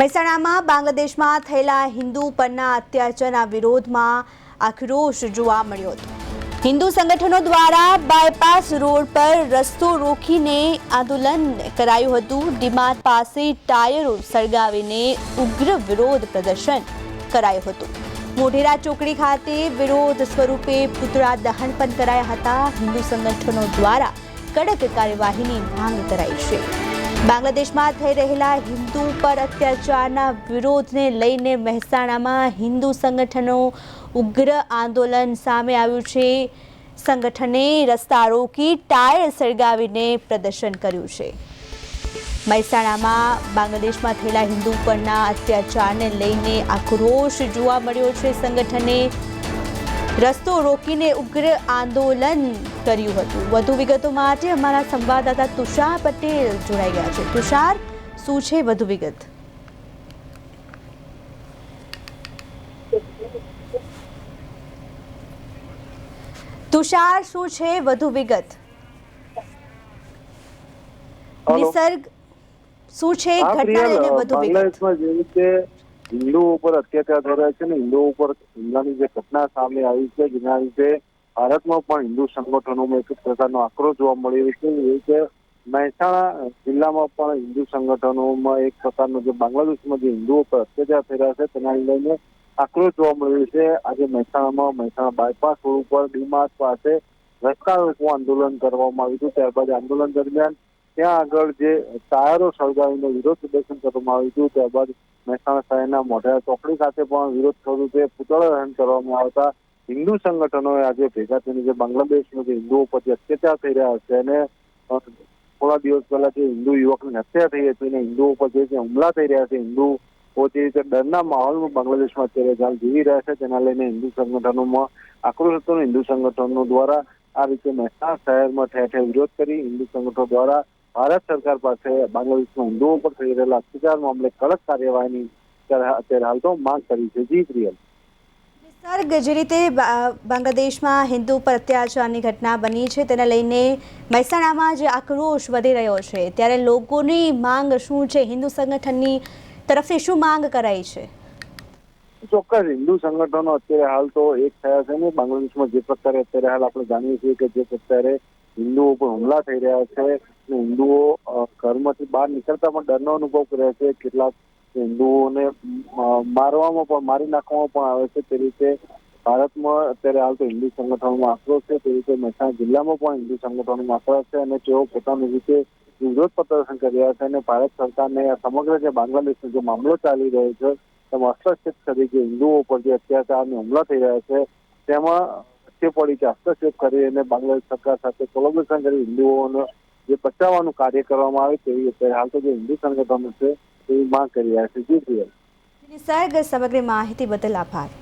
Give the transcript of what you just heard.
મહેસાણામાં બાંગ્લાદેશમાં થયેલા હિન્દુ પરના અત્યાચારના વિરોધમાં આક્રોશ જોવા મળ્યો હતો. હિન્દુ સંગઠનો દ્વારા બાયપાસ રોડ પર રસ્તો રોકીને આંદોલન કરાયું હતું. ડીમાર્ટ પાસે ટાયરો સળગાવીને ઉગ્ર વિરોધ પ્રદર્શન કરાયું હતું. મોઢેરા ચોકડી ખાતે વિરોધ સ્વરૂપે પુતળા દહન પણ કરાયા હતા. હિન્દુ સંગઠનો દ્વારા કડક કાર્યવાહીની માંગ કરાઈ છે. બાંગ્લાદેશમાં થઈ રહેલા હિન્દુ પર અત્યાચારના વિરોધને લઈને મહેસાણામાં હિન્દુ સંગઠનો ઉગ્ર આંદોલન સામે આવ્યું છે. સંગઠને રસ્તા રોકી ટાયર સળગાવીને પ્રદર્શન કર્યું છે. મહેસાણામાં બાંગ્લાદેશમાં થયેલા હિન્દુ પરના અત્યાચારને લઈને આક્રોશ જોવા મળ્યો છે સંગઠને. રસ્તો રોકીને ઉગ્ર આંદોલન કર્યું હતું. વધુ વિગતો માટે અમારા સંવાદદાતા તુષાર પટેલ જોડાઈ ગયા છે. તુષાર શું છે વધુ વિગત? તુષાર શું છે વધુ વિગત? નિસર્ગ શું છે ઘટના લઈને વધુ વિગત? હિન્દુઓ ઉપર અત્યાચાર થઈ છે ને હિન્દુઓ ઉપર હુમલાની જે ઘટના સામે આવી છે, જેના લીધે ભારતમાં પણ હિન્દુ સંગઠનોમાં એક પ્રકારનો આક્રોશ જોવા મળી રહ્યો છે. એ રીતે મહેસાણા જિલ્લામાં પણ હિન્દુ સંગઠનોમાં એક પ્રકારનો જે બાંગ્લાદેશમાં જે હિન્દુઓ પર અત્યાચાર થઈ રહ્યા છે, તેના લઈને આક્રોશ જોવા મળી રહ્યો છે. આજે મહેસાણામાં મહેસાણા બાયપાસ રોડ ઉપર ડીમાર્ટ પાસે રસ્તા રોકવું આંદોલન કરવામાં આવ્યું હતું. ત્યારબાદ આંદોલન દરમિયાન ત્યાં આગળ જે ટાયરો સળગાવીને વિરોધ પ્રદર્શન કરવામાં આવ્યું હતું, ત્યારબાદ મહેસાણા શહેરના મોઢેરા ચોકડી ખાતે પણ વિરોધ સ્વરૂપે પુતળા દહન કરવામાં આવતા હિન્દુ સંગઠનોએ આજે ભેગા થઈને જે બાંગ્લાદેશમાં જે હિન્દુઓ પર જે અત્યાચાર થઈ રહ્યા છે અને થોડા દિવસ પહેલા જે હિન્દુ યુવકની હત્યા થઈ હતી અને હિન્દુઓ પર જે હુમલા થઈ રહ્યા છે હિન્દુ જે રીતે ડરના માહોલમાં બાંગ્લાદેશમાં અત્યારે હાલ જીવી રહ્યા છે, તેના લઈને હિન્દુ સંગઠનોમાં આક્રોશ હતો હિન્દુ સંગઠનો દ્વારા આ રીતે મહેસાણા શહેરમાં ઠેર ઠેર વિરોધ કરી, હિન્દુ સંગઠનો દ્વારા ભારત સરકાર પાસે બાંગ્લાદેશના હિન્દુઓ પર થઈ રહેલા અત્યાચાર મામલે કડક કાર્યવાહીની અત્યારે હાલ તો માંગ કરી છે. જીત રિયલ સર્ગ જે રીતે બાંગ્લાદેશમાં હિન્દુ પર અત્યાચારની ઘટના બની છે તેને લઈને મહેસાણામાં જે આક્રોશ વધી રહ્યો છે ત્યારે લોકોની માંગ શું છે? હિન્દુ સંગઠનની તરફથી શું માંગ કરાઈ છે? ચોક્કસ હિન્દુ સંગઠનો અત્યારે હાલ તો એક થયા છે ને. બાંગ્લાદેશમાં જે પ્રકારે અત્યારે હાલ આપણે જાણીએ છીએ કે જે પ્રકારે હિન્દુઓ પર હુમલા થઈ રહ્યા છે હિન્દુઓ ઘરમાંથી બહાર નીકળતા પણ ડરનો અનુભવ કરે છે. કેટલાક હિન્દુઓને મારવામાં પણ, મારી નાખવામાં પણ આવે છે. તે રીતે ભારતમાં અત્યારે હાલ તો હિન્દુ સંગઠનોનો આક્રોશ છે. તે રીતે મહેસાણા જિલ્લામાં પણ હિન્દુ સંગઠનોનો આક્રોશ છે અને તેઓ પોતાની રીતે વિરોધ પ્રદર્શન કરી રહ્યા છે અને ભારત સરકારને સમગ્ર જે બાંગ્લાદેશનો જે મામલો ચાલી રહ્યો છે, તેમાં હસ્તક્ષેપ કરી જે હિન્દુઓ પર જે અત્યાચાર હુમલા થઈ રહ્યા છે, તેમાં પડી કે હસ્તક્ષેપ કરી અને બાંગ્લાદેશ સરકાર સાથે કોલોબરેશન કરી, હિન્દુઓને જે બચાવવાનું કાર્ય કરવામાં આવે તેવી અત્યારે હાલ તો જે હિન્દુ સંગઠનો છે, તેવી માંગ કરી રહ્યા છે. જી પ્રિયલ સમગ્ર માહિતી બદલ આભાર.